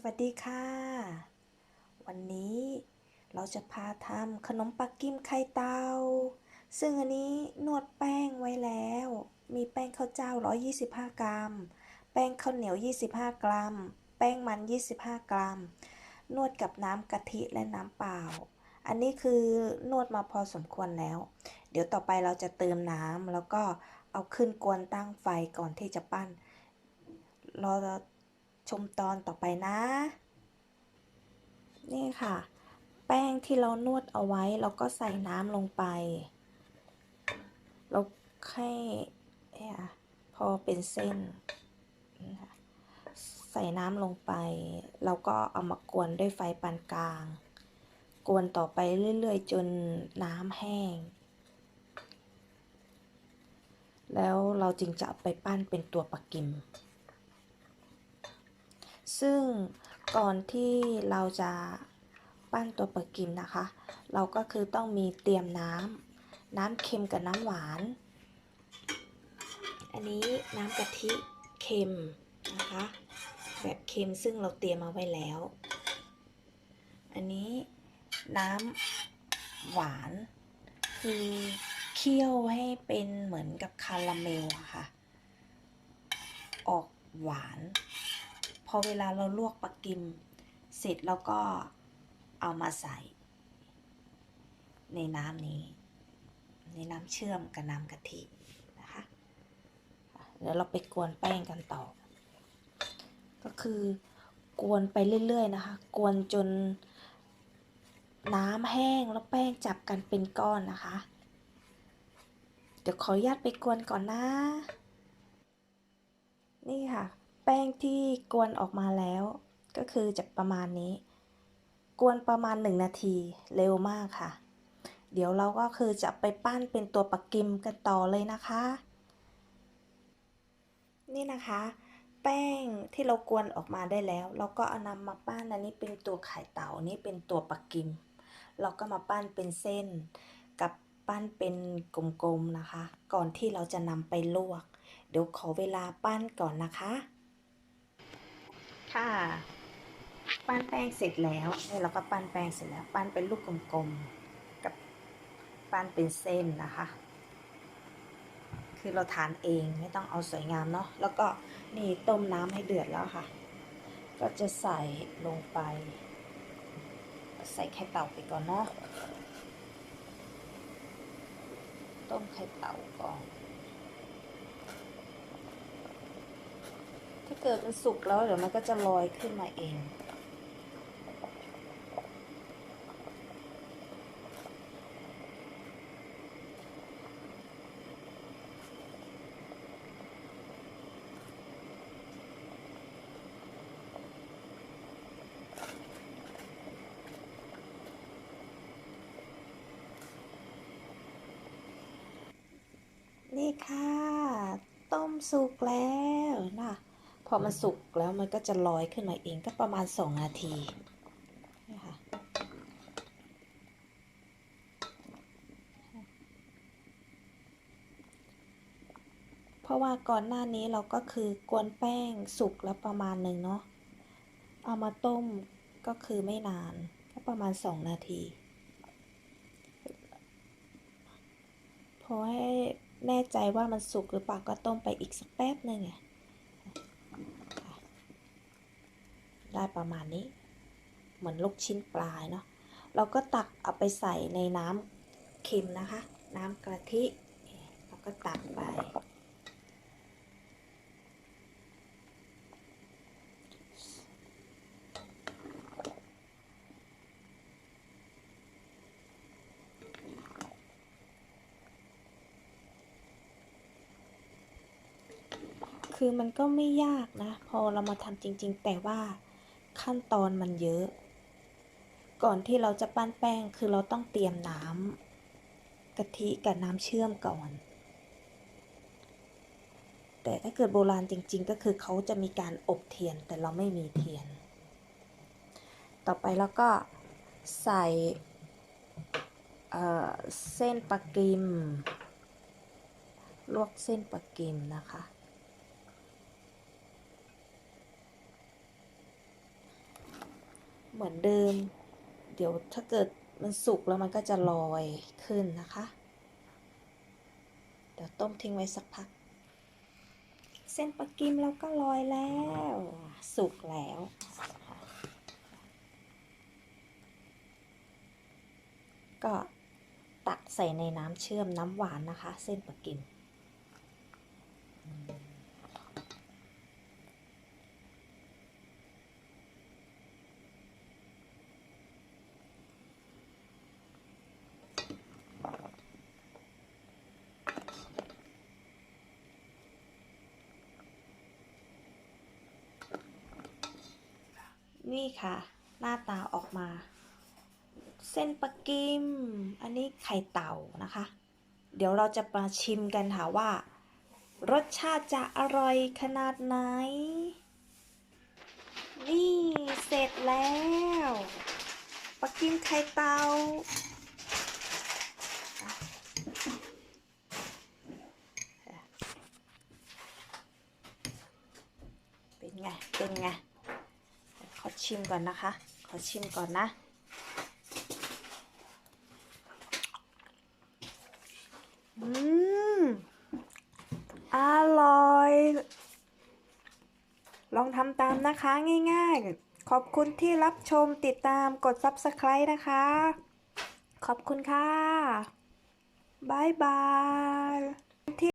สวัสดีค่ะ วันนี้เราจะพาทำขนมปักกิ่มไข่เตา ซึ่งอันนี้นวดแป้งไว้แล้ว มีแป้งข้าวเจ้า 125 กรัม แป้งข้าวเหนียว 25 กรัม แป้งมัน 25 กรัม นวดกับน้ำกะทิและน้ำเปล่า อันนี้คือนวดมาพอสมควรแล้ว เดี๋ยวต่อไปเราจะเติมน้ำแล้วก็เอาขึ้นกวนตั้งไฟก่อนที่จะปั้นรอ ชมตอนต่อไปนะ นี่ค่ะ แป้งที่เรานวดเอาไว้เราก็ใส่น้ำลงไป เราแค่เนี่ยพอเป็นเส้น ใส่น้ำลงไป เราก็เอามากวนด้วยไฟปานกลาง กวนต่อไปเรื่อยๆ จนน้ำแห้ง แล้วเราจึงจะไปปั้นเป็นตัวปักกิม ซึ่งก่อนที่เราจะปั้นตัวเปักกิมนะคะ เราก็คือต้องมีเตรียมน้ำน้ำเค็มกับน้ำหวาน อันนี้น้ำกะทิเค็มนะคะ แบบเค็มซึ่งเราเตรียมมาไว้แล้ว อันนี้น้ำหวานคือเคี่ยวให้เป็นเหมือนกับคาราเมลค่ะ ออกหวาน พอเวลาเราลวกปักกิม เสร็จแล้วก็เอามาใส่ ในน้ำนี้ ในน้ำเชื่อมกับน้ำกะทินะคะเดี๋ยวเราไปกวนแป้งกันต่อ ก็คือกวนไปเรื่อย ๆ นะคะ กวนจนน้ำแห้งแล้วแป้งจับกันเป็นก้อนนะคะ เดี๋ยวขออนุญาตไปกวนก่อนนะ นี่ค่ะ แป้งที่กวนออกมาแล้ว ก็คือจะประมาณนี้ กวนประมาณ 1 นาทีเร็วมากค่ะ เดี๋ยวเราก็คือจะไปปั้นเป็นตัวปักกิมกันต่อเลยนะคะ นี่นะคะ แป้งที่เรากวนออกมาได้แล้ว เราก็เอานำมาปั้นอันนี้เป็นตัวไข่เต่านี่เป็นตัวปักกิม เราก็มาปั้นเป็นเส้น กับปั้นเป็นกลมๆนะคะ ก่อนที่เราจะนำไปลวก เดี๋ยวขอเวลาปั้นก่อนนะคะ ค่ะปั้นแป้งเสร็จแล้วนี่เราก็ปั้นแป้งเสร็จแล้ว ปั้นเป็นลูกกลมๆกับปั้นเป็นเส้นนะคะ คือเราทานเองไม่ต้องเอาสวยงามเนาะแล้วก็นี่ต้มน้ำให้เดือดแล้วค่ะ ก็จะใส่ลงไป ใส่ไข่เต่าไปก่อนเนาะต้มไข่เต่าก่อน ถ้าเกิดมันสุกแล้วเดี๋ยวมันก็จะลอยขึ้นมาเอง นี่ค่ะ ต้มสุกแล้วนะ พอมันสุกแล้วมันก็จะลอยขึ้นมาเองก็ประมาณสองนาทีนี่ค่ะเพราะว่าก่อนหน้านี้เราก็คือกวนแป้งสุกแล้วประมาณหนึ่งเนาะเอามาต้มก็คือไม่นานก็ประมาณสองนาที พอให้แน่ใจว่ามันสุกหรือเปล่าก็ต้มไปอีกสักแป๊บหนึ่งไง ได้ประมาณนี้ เหมือนลูกชิ้นปลายเนาะเราก็ตักเอาไปใส่ในน้ำเค็มนะคะ น้ำกะทิแล้วก็ตักไป คือมันก็ไม่ยากนะ พอเรามาทำจริง ๆ แต่ว่า ขั้นตอนมันเยอะ ก่อนที่เราจะปั้นแป้งคือเราต้องเตรียมน้ำกะทิกับน้ำเชื่อมก่อน แต่ถ้าเกิดโบราณจริง ๆ ก็คือเขาจะมีการอบเทียนแต่เราไม่มีเทียน ต่อไปแล้วก็ใส่เเส้นปลากิม ลวกเส้นปลากิมนะคะ เหมือนเดิม เดี๋ยวถ้าเกิดมันสุกแล้วมันก็จะลอยขึ้นนะคะ เดี๋ยวต้มทิ้งไว้สักพัก เส้นปลากิมเราก็ลอยแล้ว สุกแล้ว ก็ตักใส่ในน้ำเชื่อมน้ำหวานนะคะ เส้นปลากิม นี่ค่ะ หน้าตาออกมา เส้นปลากิม อันนี้ไข่เต่านะคะ เดี๋ยวเราจะมาชิมกันค่ะว่า รสชาติจะอร่อยขนาดไหน นี่เสร็จแล้วปลากิมไข่เต่าเป็นไง เป็นไง ขอชิมก่อนนะคะ ขอชิมก่อนนะ อืม อร่อย ลองทำตามนะคะง่ายๆ ขอบคุณที่รับชมติดตามกด Subscribe นะคะ ขอบคุณค่ะบายบาย